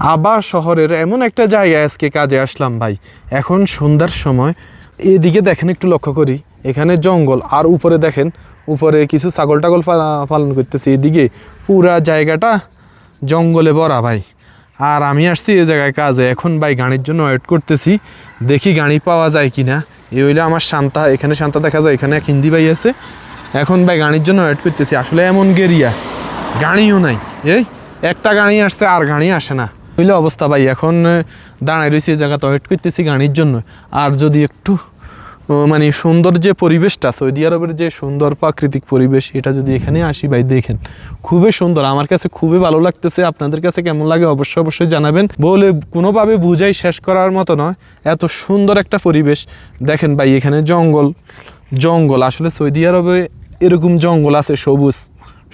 আবার শহরের এমন একটা জায়গায় আজকে কাজে আসলাম ভাই। এখন সন্ধ্যার সময়। এদিকে দেখেন, একটু লক্ষ্য করি। এখানে জঙ্গল, আর উপরে দেখেন, উপরে কিছু ছাগল টাগল পালন করতেছে। এদিকে পুরা জায়গাটা জঙ্গলে ভরা ভাই। আর আমি আসছি এই জায়গায় কাজে। এখন ভাই গাড়ির জন্য ওয়েট করতেছি। দেখি গাড়ি পাওয়া যায় কি না এই হইলে আমার শান্তা। এখানে শান্তা দেখা যায়, এখানে এক হিন্দি ভাই আছে। এখন ভাই গাড়ির জন্য ওয়েট করতেছি। আসলে এমন গেরিয়া। গাড়িও নাই। এই, একটা গাড়ি আসছে, আর গাড়ি আসে না। বুঝলে অবস্থা ভাই, এখন দাঁড়ায় রয়েছি এই জায়গাতে ওয়েট করতেছি গাড়ির জন্য। আর যদি একটু মানে সুন্দর যে পরিবেশটা, সৌদি আরবের যে সুন্দর প্রাকৃতিক পরিবেশ, এটা যদি এখানে আসি ভাই, দেখেন, খুবই সুন্দর। আমার কাছে খুবই ভালো লাগতেছে, আপনাদের কাছে কেমন লাগে অবশ্যই অবশ্যই জানাবেন। বলে কোনোভাবে বুঝাই শেষ করার মতো নয়, এত সুন্দর একটা পরিবেশ। দেখেন ভাই, এখানে জঙ্গল জঙ্গল। আসলে সৌদি আরবে এরকম জঙ্গল আছে, সবুজ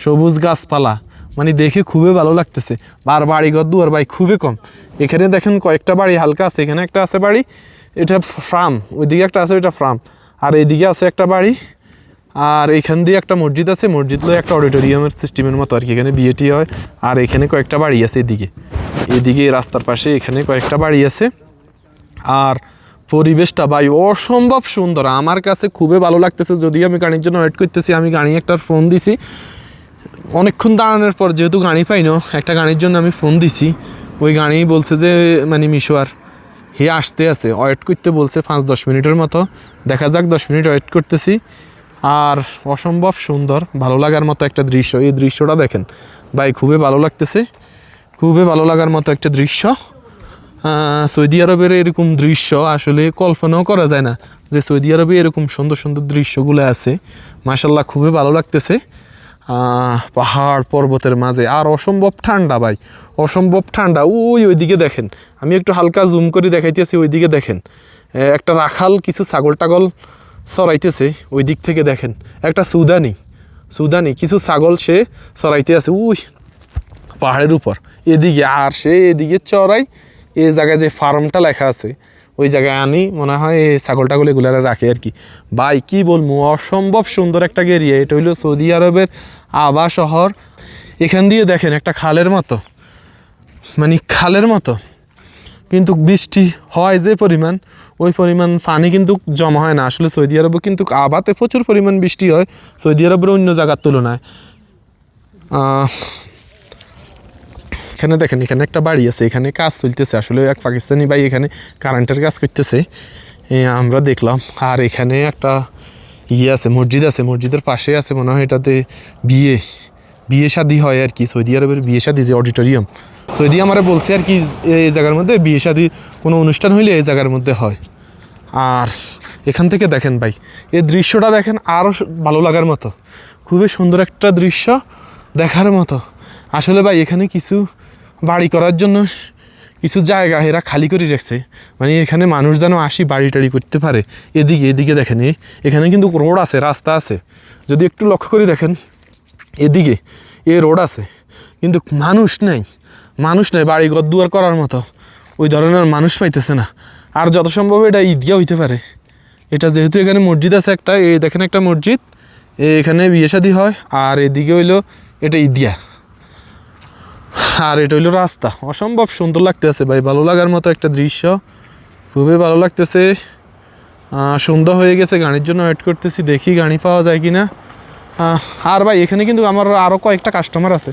সবুজ গাছপালা। মানে দেখে খুবই ভালো লাগতেছে। আর বাড়িঘর দুয়ার ভাই খুবই কম। এখানে দেখেন কয়েকটা বাড়ি হালকা আছে, এখানে একটা আছে বাড়ি, এটা ফার্ম, ওইদিকে একটা আছে ওইটা ফার্ম। আর এইদিকে আছে একটা বাড়ি, আর এখান দিয়ে একটা মসজিদ আছে, মসজিদ একটা অডিটোরিয়ামের সিস্টেমের মতো আর কি এখানে বিয়েটি হয়। আর এখানে কয়েকটা বাড়ি আছে এদিকে। এদিকে রাস্তার পাশে এখানে কয়েকটা বাড়ি আছে। আর পরিবেশটা ভাই অসম্ভব সুন্দর। আমার কাছে খুবই ভালো লাগতেছে যদি আমি গাড়ির জন্য ওয়েট করতেছি, আমি গাড়ি একটা ফোন দিছি। অনেকক্ষণ দাঁড়ানোর পর যেহেতু গাড়ি পাই না একটা গাড়ির জন্য আমি ফোন দিছি। ওই গাড়ি বলছে যে মানে মিশোয়ার হে আসতে আছে। ওয়েট করতে বলছে পাঁচ দশ মিনিটের মতো। দেখা যাক দশ মিনিট ওয়েট করতেছি। আর অসম্ভব সুন্দর, ভালো লাগার মতো একটা দৃশ্য। এই দৃশ্যটা দেখেন। ভাই, খুবই ভালো লাগতেছে। খুবই ভালো লাগার মতো একটা দৃশ্য। সৌদি আরবের এরকম দৃশ্য আসলে কল্পনাও করা যায় না যে সৌদি আরবে এরকম সুন্দর সুন্দর দৃশ্যগুলো আছে। মাসাল্লাহ খুবই ভালো লাগতেছে। পাহাড় পর্বতের মাঝে। আর অসম্ভব ঠান্ডা ভাই, অসম্ভব ঠান্ডা। ওই ওইদিকে দেখেন, আমি একটু হালকা জুম করে দেখাইতেছি, ওইদিকে দেখেন। একটা রাখাল, কিছু ছাগল টাগল সরাইতেছে ওই দিক থেকে দেখেন। একটা সুদানি সুদানি, কিছু ছাগল সে সরাইতে আছে, উই, পাহাড়ের উপর। এদিকে আর সে এদিকে চড়াই, এ জায়গায় যে ফার্মটা লেখা আছে ওই জায়গায় আনি, মনে হয় এই ছাগল টাগল এগুলারে রাখে আর কি। ভাই, কি বলব? অসম্ভব সুন্দর একটা এরিয়া এটা হইল সৌদি আরবের আবা শহর। এখান দিয়ে দেখেন, একটা খালের মতো। মানে খালের মতো। কিন্তু বৃষ্টি হয় যে পরিমাণ, ওই পরিমাণ পানি কিন্তু জমা হয় না। আসলে সৌদি আরবে কিন্তু আবাতে প্রচুর পরিমাণ বৃষ্টি হয়। সৌদি আরবের অন্য জায়গার তুলনায়। এখানে দেখেন, এখানে একটা বাড়ি আছে, এখানে কাজ চলতেছে। আসলে এক পাকিস্তানি ভাই এখানে কারেন্টের কাজ করতেছে। আমরা দেখলাম, আর এখানে একটা ইয়ে আছে, মসজিদ আছে, মসজিদের পাশে আছে, মনে হয় এটাতে বিয়ে বিয়ে শাদি হয় আর কি, সৌদি আরবের বিয়ে শাদি যে অডিটোরিয়াম সৌদি আমারে বলছে আর কি এই জায়গার মধ্যে বিয়ে শাদি কোনো অনুষ্ঠান হইলে এই জায়গার মধ্যে হয়। আর এখান থেকে দেখেন ভাই এই দৃশ্যটা দেখেন আরও ভালো লাগার মতো। খুবই সুন্দর একটা দৃশ্য দেখার মতো। আসলে ভাই, এখানে কিছু বাড়ি করার জন্য কিছু জায়গা এরা খালি করে রাখছে। মানে এখানে মানুষ যেন আসি বাড়ি টাড়ি করতে পারে। এদিকে এদিকে দেখেন এখানে কিন্তু রোড আছে, রাস্তা আছে। যদি একটু লক্ষ্য করে দেখেন, এদিকে এ রোড আছে। কিন্তু মানুষ নেই মানুষ নেই বাড়ি ঘর দুয়ার করার মতো। ওই ধরনের মানুষ পাইতেছে না। আর যত সম্ভব এটা ঈদগাহ হইতে পারে। এটা যেহেতু এখানে মসজিদ আছে একটা এই দেখেন একটা মসজিদ এখানে বিয়ে শাদি হয়, আর এদিকে হইল এটা ঈদিয়া আর এটা হইল রাস্তা। অসম্ভব সুন্দর লাগতেছে ভাই, ভালো লাগার মতো একটা দৃশ্য। খুবই ভালো লাগতেছে। সন্ধ্যা হয়ে গেছে গাড়ির জন্য ওয়েট করতেছি, দেখি গাড়ি পাওয়া যায় কি না আর ভাই, এখানে কিন্তু আমার আরও কয়েকটা কাস্টমার আছে।